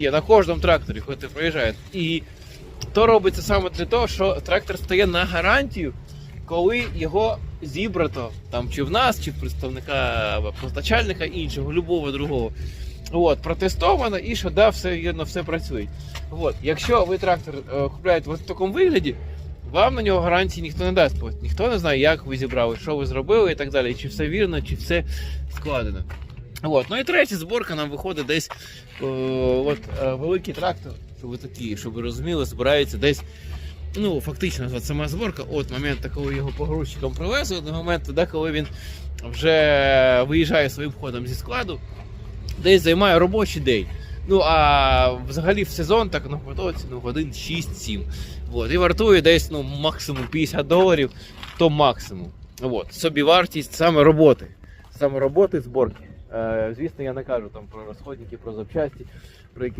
є на кожному тракторі, коли ти проїжджаєш. І то робиться саме для того, що трактор стає на гарантію, коли його зібрато там чи в нас, чи в представника постачальника іншого, любого другого. От, протестовано і що да, все вірно, все працює. От, якщо ви трактор е, купляєте в такому вигляді, вам на нього гарантії ніхто не дасть. Ніхто не знає, як ви зібрали, що ви зробили і так далі, чи все вірно, чи все складено. От. Ну і третя зборка нам виходить десь е, от, е, великий трактор, щоб ви такі, щоб ви розуміли, збирається десь. Ну, фактично, от сама зборка, от момент, коли його погрузчиком привезли, до моменту, да, коли він вже виїжджає своїм ходом зі складу, десь займає робочий день. Ну а взагалі в сезон так на потоці ну, годин 6-7. От, і вартує десь ну, максимум 50 доларів, то максимум. От, собі вартість саме роботи. Саме роботи зборки. Е, звісно, я не кажу там про розходники, про запчасті, про якісь